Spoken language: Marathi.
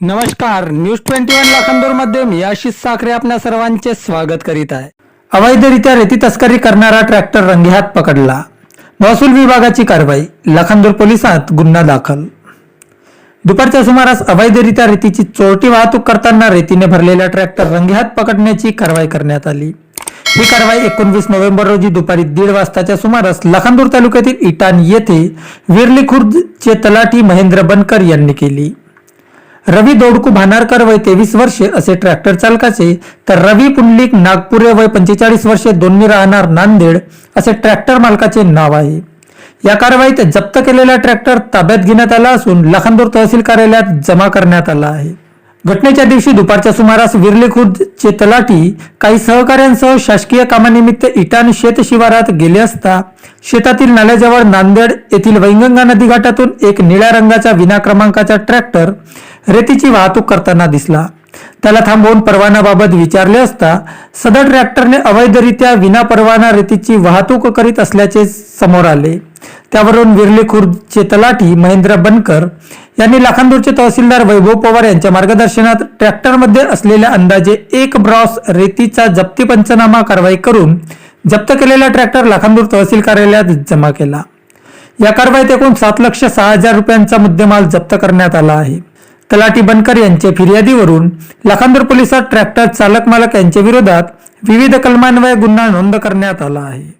नमस्कार न्यूज ट्वेंटी वन लाखांदूरमध्ये मी आशिष साखरे आपल्या सर्वांचे स्वागत करीत आहे. अवैधरित्या रेती तस्करी करणारा ट्रॅक्टर रंगेहात पकडला. महसूल विभागाची कारवाई लाखांदूर पोलिसात गुन्हा दाखल. दुपारच्या सुमारास अवैधरित्या रेतीची चोरटी वाहतूक करताना रेतीने भरलेला ट्रॅक्टर रंगेहात पकडण्याची कारवाई करण्यात आली. ही कारवाई एकोणवीस नोव्हेंबर रोजी दुपारी दीड वाजताच्या सुमारास लखांदूर तालुक्यातील इटान येथे विरली खुर्दचे तलाठी महेंद्र बनकर यांनी केली. रवी दोडकू भानारकर वय तेवीस वर्षे असे ट्रॅक्टर चालकाचे तर रवी पुंडलिक नागपुरे वय पंचेचाळीस वर्षे दोन्ही राहणार नांदेड असे ट्रॅक्टर मालकाचे नाव आहे. या कारवाईत जप्त केलेला ट्रॅक्टर ताब्यात घेण्यात आला असून लखनदूर तहसील कार्यालयात जमा करण्यात आला आहे. घटनेच्या दिवशी दुपारच्या सुमारास विरले खुर्द चे तलाठी काही सहकाऱ्यांसह शासकीय कामानिमित्त इटान शेत शिवारात गेले असता शेतातील नाल्याजवळ नांदेड येथील वैंगंगा नदी घाटातून एक निळ्या रंगाचा विना क्रमांकाचा ट्रॅक्टर रेतीची वाहतूक करताना दिसला. त्याला थांबवून परवानाबाबत विचारले असता सदर ट्रॅक्टरने अवैधरित्या विना परवाना रेतीची वाहतूक करीत असल्याचे समोर आले. त्यावरून विरले खुर्दचे तलाठी महेंद्र बनकर यांनी लाखांदूरचे तहसीलदार वैभव पवार यांच्या मार्गदर्शनात ट्रॅक्टरमध्ये असलेल्या अंदाजे एक ब्रॉस रेतीचा जप्ती पंचनामा कारवाई करून जप्त केलेला ट्रॅक्टर लाखांदूर तहसील कार्यालयात जमा केला. या कारवाईत एकूण सात लक्ष सहा हजार रुपयांचा मुद्देमाल जप्त करण्यात आला आहे. तलाठी बनकर यांच्या फिर्यादीवरून लाखांदूर पोलिसात ट्रॅक्टर चालक मालक यांच्या विरोधात विविध कलमान्वये गुन्हा नोंद करण्यात आला आहे.